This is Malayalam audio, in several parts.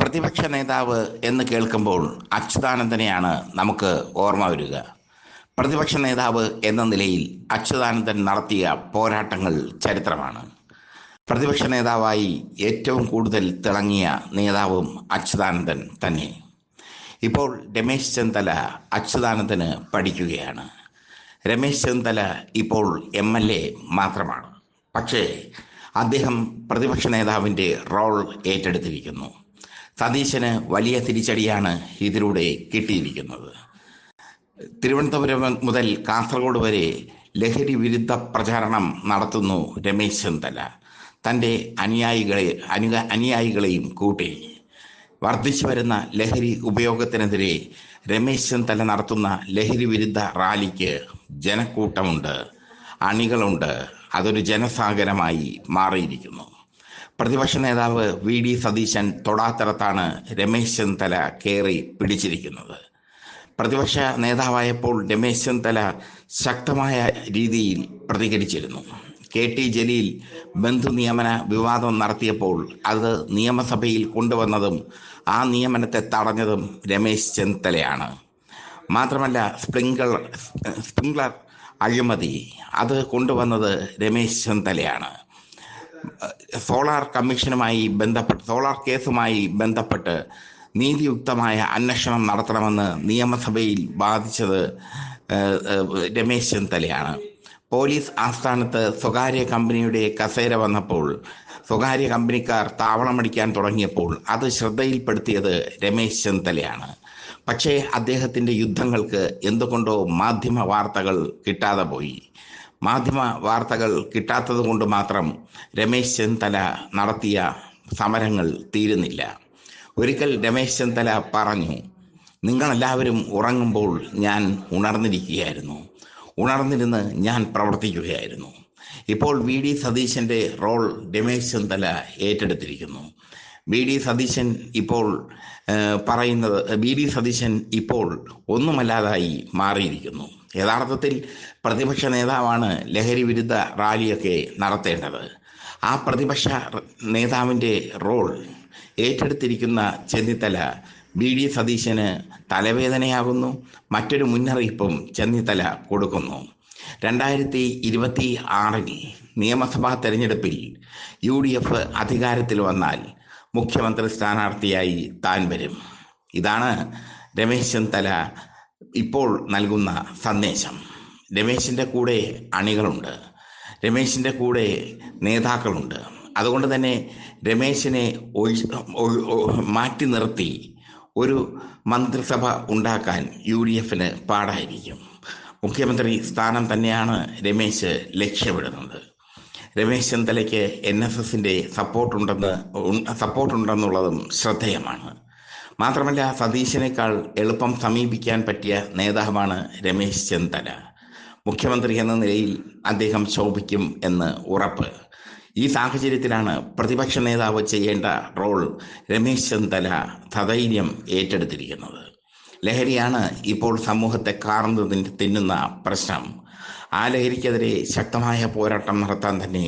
പ്രതിപക്ഷ നേതാവ് എന്ന് കേൾക്കുമ്പോൾ അച്യുതാനന്ദനെയാണ് നമുക്ക് ഓർമ്മ വരിക. പ്രതിപക്ഷ നേതാവ് എന്ന നിലയിൽ അച്യുതാനന്ദൻ നടത്തിയ പോരാട്ടങ്ങൾ ചരിത്രമാണ്. പ്രതിപക്ഷ നേതാവായി ഏറ്റവും കൂടുതൽ തിളങ്ങിയ നേതാവും അച്യുതാനന്ദൻ തന്നെ. ഇപ്പോൾ രമേശ് ചെന്തല അച്യുതാനന്ദന് പഠിക്കുകയാണ്. രമേശ് ചെന്തല ഇപ്പോൾ എം എൽ എ മാത്രമാണ്. പക്ഷേ അദ്ദേഹം പ്രതിപക്ഷ നേതാവിന്റെ റോൾ ഏറ്റെടുത്തിരിക്കുന്നു. സതീശന് വലിയ തിരിച്ചടിയാണ് ഇതിലൂടെ കിട്ടിയിരിക്കുന്നത്. തിരുവനന്തപുരം മുതൽ കാസർഗോഡ് വരെ ലഹരി വിരുദ്ധ പ്രചാരണം നടത്തുന്നു രമേശ് ചെന്നിത്തല തന്റെ അനുയായികളെ അനു അനുയായികളെയും കൂട്ടി. വർദ്ധിച്ചു വരുന്ന ലഹരി ഉപയോഗത്തിനെതിരെ രമേശ് ചെന്നിത്തല നടത്തുന്ന ലഹരി വിരുദ്ധ റാലിക്ക് ജനക്കൂട്ടമുണ്ട് അണികളുണ്ട്. അതൊരു ജനസാഗരമായി മാറിയിരിക്കുന്നു. പ്രതിപക്ഷ നേതാവ് വി ഡി സതീശൻ തൊടാത്തരത്താണ് രമേശ് ചെന്നിത്തല കയറി പിടിച്ചിരിക്കുന്നത്. പ്രതിപക്ഷ നേതാവായപ്പോൾ രമേശ് ചെന്നിത്തല ശക്തമായ രീതിയിൽ പ്രതികരിച്ചിരുന്നു. കെ ടി ജലീൽ ബന്ധു നിയമന വിവാദം നടത്തിയപ്പോൾ അത് നിയമസഭയിൽ കൊണ്ടുവന്നതും ആ നിയമനത്തെ തടഞ്ഞതും രമേശ് ചെന്നിത്തലയാണ്. മാത്രമല്ല സ്പ്രിങ്കൾ സ്പ്രിങ്ക്ലർ അഴിമതി അത് കൊണ്ടുവന്നത് രമേശ് ചെന്നിത്തലയാണ്. സോളാർ കമ്മീഷനുമായി ബന്ധപ്പെട്ട് സോളാർ കേസുമായി ബന്ധപ്പെട്ട് നീതിയുക്തമായ അന്വേഷണം നടത്തണമെന്ന് നിയമസഭയിൽ ബാധിച്ചത് രമേശ് ചെന്നിത്തലയാണ്. പോലീസ് ആസ്ഥാനത്ത് സ്വകാര്യ കമ്പനിയുടെ കസേര വന്നപ്പോൾ സ്വകാര്യ കമ്പനിക്കാർ താവളമടിക്കാൻ തുടങ്ങിയപ്പോൾ അത് ശ്രദ്ധയിൽപ്പെടുത്തിയത് രമേശ് ചെന്നിത്തലയാണ്. പക്ഷേ അദ്ദേഹത്തിന്റെ യുദ്ധങ്ങൾക്ക് എന്തുകൊണ്ടോ മാധ്യമ വാർത്തകൾ കിട്ടാതെ പോയി. മാധ്യമ വാർത്തകൾ കിട്ടാത്തത് കൊണ്ട് മാത്രം രമേശ് ചെന്നിത്തല നടത്തിയ സമരങ്ങൾ തീരുന്നില്ല. ഒരിക്കൽ രമേശ് ചെന്നിത്തല പറഞ്ഞു നിങ്ങളെല്ലാവരും ഉറങ്ങുമ്പോൾ ഞാൻ ഉണർന്നിരിക്കുകയായിരുന്നു. ഉണർന്നിരുന്ന് ഞാൻ പ്രവർത്തിക്കുകയായിരുന്നു. ഇപ്പോൾ വി. ഡി. സതീശന്റെ റോൾ രമേശ് ചെന്നിത്തല ഏറ്റെടുത്തിരിക്കുന്നു. വി. ഡി. സതീശൻ ഇപ്പോൾ പറയുന്നത് വി. ഡി. സതീശൻ ഇപ്പോൾ ഒന്നുമല്ലാതായി മാറിയിരിക്കുന്നു. യഥാർത്ഥത്തിൽ പ്രതിപക്ഷ നേതാവാണ് ലഹരി വിരുദ്ധ റാലിയൊക്കെ നടത്തേണ്ടത്. ആ പ്രതിപക്ഷ നേതാവിന്റെ റോൾ ഏറ്റെടുത്തിരിക്കുന്ന ചെന്നിത്തല ബി ഡി സതീശന് തലവേദനയാകുന്നു. മറ്റൊരു മുന്നറിയിപ്പും ചെന്നിത്തല കൊടുക്കുന്നു. രണ്ടായിരത്തി ഇരുപത്തി ആറിൽ നിയമസഭാ തെരഞ്ഞെടുപ്പിൽ യു ഡി എഫ് അധികാരത്തിൽ വന്നാൽ മുഖ്യമന്ത്രി സ്ഥാനാർത്ഥിയായി താൻ വരും. ഇതാണ് രമേശ് ചെന്നിത്തല ഇപ്പോൾ നൽകുന്ന സന്ദേശം. രമേശിന്റെ കൂടെ അണികളുണ്ട്. രമേശിന്റെ കൂടെ നേതാക്കളുണ്ട്. അതുകൊണ്ട് തന്നെ രമേശിനെ മാറ്റി നിർത്തി ഒരു മന്ത്രിസഭ ഉണ്ടാക്കാൻ യു ഡി എഫിന് പാടായിരിക്കും. മുഖ്യമന്ത്രി സ്ഥാനം തന്നെയാണ് രമേശ് ലക്ഷ്യമിടുന്നത്. രമേശ് ചെന്നിത്തലയ്ക്ക് എൻ എസ് എസിന്റെ സപ്പോർട്ടുണ്ടെന്ന് സപ്പോർട്ടുണ്ടെന്നുള്ളതും ശ്രദ്ധേയമാണ്. മാത്രമല്ല സതീശനേക്കാൾ എളുപ്പം സമീപിക്കാൻ പറ്റിയ നേതാവാണ് രമേശ് ചെന്നിത്തല മുഖ്യമന്ത്രി എന്ന നിലയിൽ അദ്ദേഹം ശോഭിക്കും എന്ന് ഉറപ്പ്. ഈ സാഹചര്യത്തിലാണ് പ്രതിപക്ഷ നേതാവ് ചെയ്യേണ്ട റോൾ രമേശ് ചെന്നിത്തല സധൈര്യം ഏറ്റെടുത്തിരിക്കുന്നത്. ലഹരിയാണ് ഇപ്പോൾ സമൂഹത്തെ കാർന്നതിന് തിന്നുന്ന പ്രശ്നം. ആ ലഹരിക്കെതിരെ ശക്തമായ പോരാട്ടം നടത്താൻ തന്നെ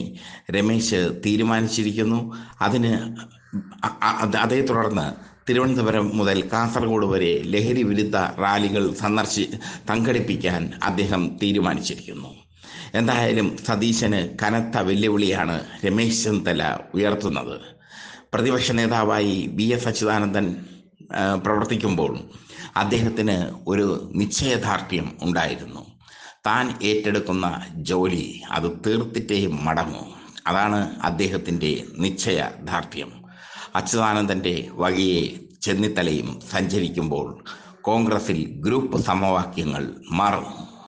രമേശ് തീരുമാനിച്ചിരിക്കുന്നു. അതിന് അതേ തുടർന്ന് തിരുവനന്തപുരം മുതൽ കാസർഗോഡ് വരെ ലഹരി വിരുദ്ധ റാലികൾ സന്ദർശി സംഘടിപ്പിക്കാൻ അദ്ദേഹം തീരുമാനിച്ചിരിക്കുന്നു. എന്തായാലും സതീശന് കനത്ത വെല്ലുവിളിയാണ് രമേശ് ചെന്നിത്തല ഉയർത്തുന്നത്. പ്രതിപക്ഷ നേതാവായി വി എസ് അച്യുതാനന്ദൻ പ്രവർത്തിക്കുമ്പോൾ അദ്ദേഹത്തിന് ഒരു നിശ്ചയദാർഢ്യം ഉണ്ടായിരുന്നു. താൻ ഏറ്റെടുക്കുന്ന ജോലി അത് തീർത്തിട്ടേ മടങ്ങൂ. അതാണ് അദ്ദേഹത്തിന്റെ നിശ്ചയദാർഢ്യം. അച്യുതാനന്ദന്റെ വഴിയെ ചെന്നിത്തലയും സഞ്ചരിക്കുമ്പോൾ കോൺഗ്രസിൽ ഗ്രൂപ്പ് സമവാക്യങ്ങൾ മാറുന്നു